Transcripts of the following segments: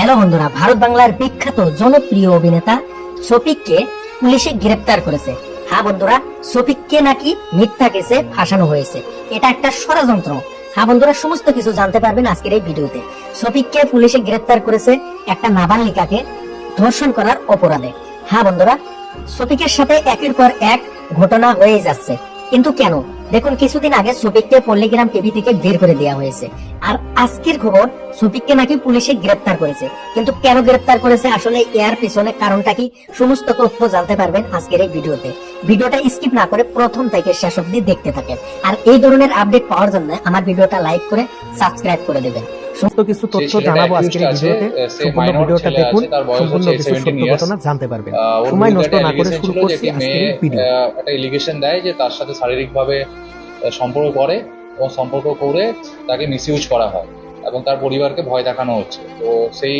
Hello বন্ধুরা, ভারত বাংলার বিখ্যাত জনপ্রিয় অভিনেতা শফিককে পুলিশে গ্রেপ্তার করেছে। হ্যাঁ বন্ধুরা শফিককে নাকি মিথ্যা কেসে ফাঁসানো হয়েছে। এটা একটা ষড়যন্ত্র। হ্যাঁ বন্ধুরা, সমস্ত কিছু জানতে পারবেন আজকের এই ভিডিওতে। শফিককে পুলিশে গ্রেপ্তার করেছে একটা নাবালিকাকে ধর্ষণ করার অপরাধে। হ্যাঁ বন্ধুরা শফিকের সাথে একের পর এক ঘটনা হয়ে যাচ্ছে। কিন্তু কেন? দেখুন, কিছুদিন আগে শফিককে পল্লীগ্রাম টিভি থেকে বের করে দেওয়া হয়েছে। আর আজকের খবর শফিককে নাকি পুলিশে গ্রেপ্তার করেছে। কিন্তু কেন গ্রেপ্তার করেছে? আসলে এর পিছনে কারণটা কি? সমস্ত তথ্য জানতে পারবেন আজকের এই ভিডিওতে। ভিডিওটা স্কিপ না করে প্রথম থেকে শেষ অবধি দেখতে থাকেন। আর এই ধরনের আপডেট পাওয়ার জন্য আমার ভিডিওটা লাইক করে সাবস্ক্রাইব করে দেবেন। সমস্ত কিছু তথ্য জানাব আজকের এই ভিডিওতে। সম্পূর্ণ ভিডিওটা দেখুন সম্পূর্ণ কিছু 17 সত্য ঘটনা জানতে পারবেন। সময় নষ্ট না করে শুরু করছি আজকের ভিডিও একটা ইলিগেশন দেয় যে তার সাথে শারীরিকভাবে সম্পর্ক করে এবং সম্পর্ক করে তাকে মিসইউজ করা হয় এবং তার পরিবারকে ভয় দেখানো হচ্ছে। তো সেই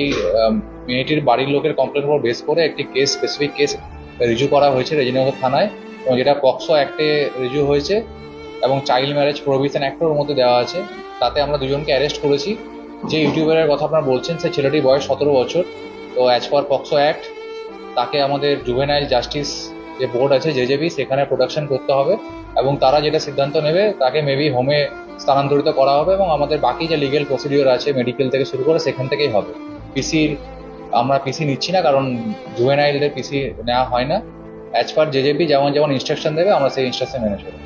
মেয়েটির বাড়ির লোকের কমপ্লেন উপর বেস করে একটি কেস স্পেসিফিক কেস রিজু করা হয়েছে রেজিনগর থানায় এবং যেটা পক্সো অ্যাক্টে রিজু হয়েছে এবং চাইল্ড ম্যারেজ প্রভিশন অ্যাক্টের মধ্যে দেওয়া আছে। তাতে আমরা দুজনকে অ্যারেস্ট করেছি। যে ইউটিউবারের কথা আপনারা বলছেন, সে ছেলেটির বয়স সতেরো বছর। তো অ্যাজ পার পক্সো অ্যাক্ট তাকে আমাদের জুভেনাইল জাস্টিস যে বোর্ড আছে জেজেবি সেখানে প্রোডাকশন করতে হবে। এবং তারা যেটা সিদ্ধান্ত নেবে, তাকে মেবি হোমে স্থানান্তরিত করা হবে এবং আমাদের বাকি যে লিগেল প্রসিডিওর আছে মেডিকেল থেকে শুরু করে সেখান থেকেই হবে। পিসির আমরা পিসি নিচ্ছি না, কারণ জুভেনাইলদের পিসি নেওয়া হয় না। অ্যাজ পার জেজেপি যেমন যেমন ইনস্ট্রাকশন দেবে, আমরা সেই ইনস্ট্রাকশন মেনে চলবো।